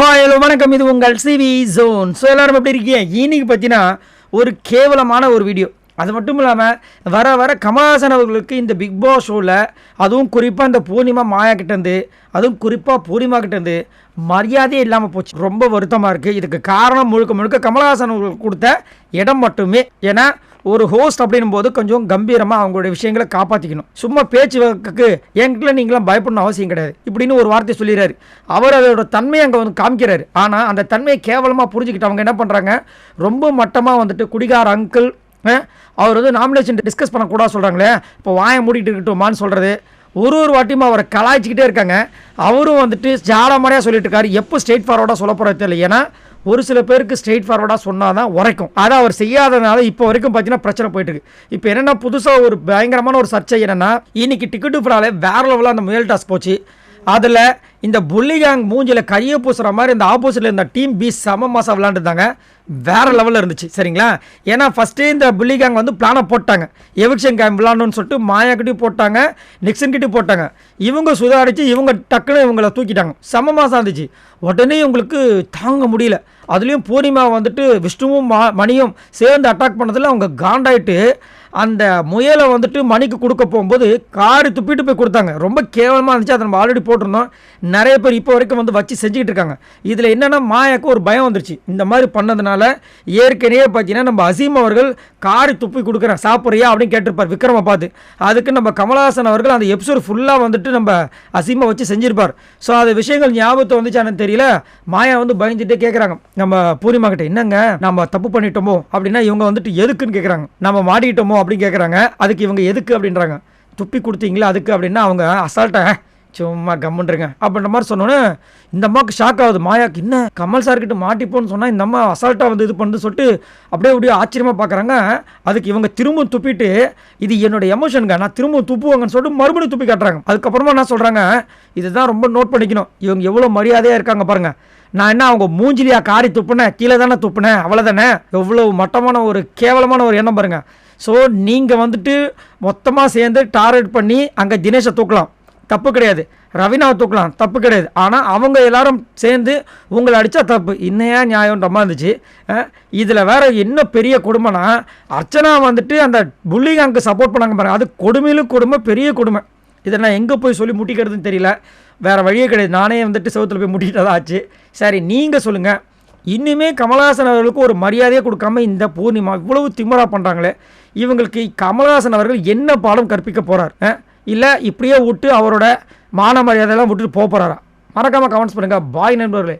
Hi hello வணக்கம். இது உங்கள் சிவி ஜோன். ஸோ எல்லோரும் எப்படி இருக்கீங்க? இன்னைக்கு பார்த்தீங்கன்னா ஒரு கேவலமான ஒரு வீடியோ. அது மட்டும் இல்லாமல் வர வர கமல்ஹாசன் அவர்களுக்கு இந்த பிக் பாஸ் ஷோவில் அதுவும் குறிப்பாக இந்த பூர்ணிமா மாயா கிட்டேருந்து அதுவும் குறிப்பாக பூர்ணிமா கிட்டேருந்து மரியாதையே இல்லாமல் போச்சு. ரொம்ப வருத்தமாக இருக்குது இதுக்கு காரணம் முழுக்க முழுக்க கமல்ஹாசன் அவர்களுக்கு கொடுத்த இடம் மட்டுமே. ஏன்னா ஒரு ஹோஸ்ட் அப்படின்னும் போது கொஞ்சம் கம்பீரமாக அவங்களுடைய விஷயங்களை காப்பாற்றிக்கணும் சும்மா பேச்சு வழக்குக்கு என்கிட்ட நீங்களாம் பயப்படணும் அவசியம் கிடையாது. இப்படின்னு ஒரு வார்த்தை சொல்லிடுறாரு. அவர் அதோட தன்மையை அங்கே வந்து காமிக்கிறாரு. ஆனால் அந்த தன்மையை கேவலமாக புரிஞ்சுக்கிட்டு அவங்க என்ன பண்ணுறாங்க ரொம்ப மட்டமாக வந்துட்டு குடிகார அங்கிள் அவர் வந்து நாமினேஷன் டிஸ்கஸ் பண்ணக்கூடாது சொல்கிறாங்களே இப்போ வாயை மூடிட்டு இருக்கட்டுமான்னு சொல்கிறது ஒரு ஒரு வாட்டியும் அவரை கலாய்ச்சிக்கிட்டே இருக்காங்க. அவரும் வந்துட்டு ஜாலமாரியாக சொல்லிட்டு இருக்காரு எப்போ ஸ்ட்ரெயிட் ஃபார்வர்டாக சொல்ல போகிறது தெரியல. ஏன்னா ஒரு சில பேருக்கு ஸ்ட்ரெயிட் ஃபார்வர்டாக சொன்னால் தான் உரைக்கும். அதை அவர் செய்யாதனால இப்போ வரைக்கும் பார்த்தீங்கன்னா பிரச்சனை போயிட்டு இருக்கு இப்போ என்னென்னா புதுசாக ஒரு பயங்கரமான ஒரு சர்ச்சை என்னென்னா இன்னைக்கு டிக்கெட்டு ஃப்ராலே வேற லெவலில் அந்த முயல் டாஸ் போச்சு. அதில் இந்த புள்ளி கேங் மூஞ்சில் கையை பூசுகிற மாதிரி இந்த ஆப்போசிட்டில் இருந்த டீம் பி செம மாதம் விளாண்டுருந்தாங்க வேறு லெவலில் இருந்துச்சு சரிங்களா? ஏன்னா ஃபஸ்ட்டே இந்த புள்ளி கேங் வந்து பிளானை போட்டாங்க. எவிக்ஷன் கேம் விளாடணும்னு சொல்லிட்டு மாயாக்கிட்டையும் போட்டாங்க நிக்சன்கிட்டையும் போட்டாங்க. இவங்க சுதாரித்து இவங்க டக்குன்னு இவங்களை தூக்கிட்டாங்க. செம மாதம் இருந்துச்சு. உடனே இவங்களுக்கு தாங்க முடியல. அதுலேயும் பூர்ணிமா வந்துட்டு விஷ்ணுவும் மா மணியும் சேர்ந்து அட்டாக் பண்ணதில் அவங்க காண்டாயிட்டு அந்த முயலை வந்துட்டு மணிக்கு கொடுக்க போகும்போது காரு துப்பிட்டு போய் கொடுத்தாங்க. ரொம்ப கேவலமாக இருந்துச்சு. அதை நம்ம ஆல்ரெடி போட்டிருந்தோம். நிறைய பேர் இப்போ வரைக்கும் வந்து வச்சு செஞ்சுக்கிட்டு இருக்காங்க. இதில் என்னென்னா மாயாக்கு ஒரு பயம் வந்துருச்சு. இந்த மாதிரி பண்ணதுனால ஏற்கனவே பார்த்தீங்கன்னா நம்ம அசீம் அவர்கள் காரி துப்பி கொடுக்குறேன் சாப்பிட்றியா அப்படின்னு கேட்டிருப்பார் விக்ரமை பார்த்து. அதுக்கு நம்ம கமலஹாசன் அவர்கள் அந்த எபிசோடு ஃபுல்லாக வந்துட்டு நம்ம அசீமை வச்சு செஞ்சிருப்பார். ஸோ அது விஷயங்கள் ஞாபகத்தை வந்துச்சானு தெரியல. மாயா வந்து பயந்துட்டே கேட்குறாங்க நம்ம பூர்ணிமா கிட்ட என்னங்க நம்ம தப்பு பண்ணிட்டோமோ? அப்படின்னா இவங்க வந்துட்டு எதுக்குன்னு கேட்குறாங்க நம்ம மாடிக்கிட்டோமோ அப்படின்னு கேட்குறாங்க அதுக்கு இவங்க எதுக்கு? அப்படின்றாங்க. துப்பி கொடுத்தீங்களா அதுக்கு? அப்படின்னா அவங்க அசால்ட்டை சும்மா கம்முன்றிருங்க அப்படின்ற மாதிரி சொன்னோன்னே இந்த அம்மாவுக்கு ஷாக் ஆகுது. மாயாக்கு என்ன? கமல் சார்கிட்ட மாட்டிப்போன்னு சொன்னால் இந்த அம்மா அசால்ட்டாக வந்து இது பண்ணுது சொல்லிட்டு அப்படியே அப்படியே ஆச்சரியமாக பார்க்குறாங்க அதுக்கு இவங்க திரும்பவும் துப்பிட்டு இது என்னோட எமோஷனுங்க நான் திரும்ப துப்புவாங்கன்னு சொல்லிட்டு மறுபடியும் துப்பி காட்டுறாங்க. அதுக்கப்புறமா என்ன சொல்கிறாங்க இதுதான் ரொம்ப நோட் பண்ணிக்கணும். இவங்க எவ்வளோ மரியாதையாக இருக்காங்க பாருங்கள் நான் என்ன அவங்க மூஞ்சிலியா காரி துப்புனேன்? கீழே தானே துப்புனேன்? அவ்வளோதானே எவ்வளோ மட்டமான ஒரு கேவலமான ஒரு எண்ணம் பாருங்கள் ஸோ நீங்கள் வந்துட்டு மொத்தமாக சேர்ந்து டார்கெட் பண்ணி அங்கே தினேஷை தூக்கலாம். தப்பு கிடையாது. ரவினாவை தூக்கலாம் தப்பு கிடையாது. ஆனால் அவங்க எல்லாரும் சேர்ந்து உங்களை அடித்தா தப்பு. இன்னையா நியாயம்ன்றமா இருந்துச்சு. இதில் வேற என்ன பெரிய கொடுமைனா அர்ச்சனா வந்துட்டு அந்த புள்ளிகாங்க்கு சப்போர்ட் பண்ணாங்க பாருங்க. அது கொடுமையிலும் கொடுமை பெரிய கொடுமை. இதை நான் எங்கே போய் சொல்லி முட்டிக்கிறதுன்னு தெரியல. வேறு வழியே கிடையாது. நானே வந்துட்டு செவத்தில் போய் முட்டிக்கிட்டதா ஆச்சு. சரி நீங்கள் சொல்லுங்கள் இன்னுமே கமல்ஹாசன் அவர்களுக்கு ஒரு மரியாதையை கொடுக்காம இந்த பூர்ணிமா இவ்வளவு திமரா பண்ணுறாங்களே இவங்களுக்கு கமலஹாசன் அவர்கள் என்ன பாடம் கற்பிக்க போகிறார் இல்லை இப்படியே விட்டு அவரோட மான மரியாதையெல்லாம் விட்டுட்டு போக போகிறாரா மறக்காமல் கமெண்ட்ஸ் பண்ணுங்கள் பாய் நண்பர்களே.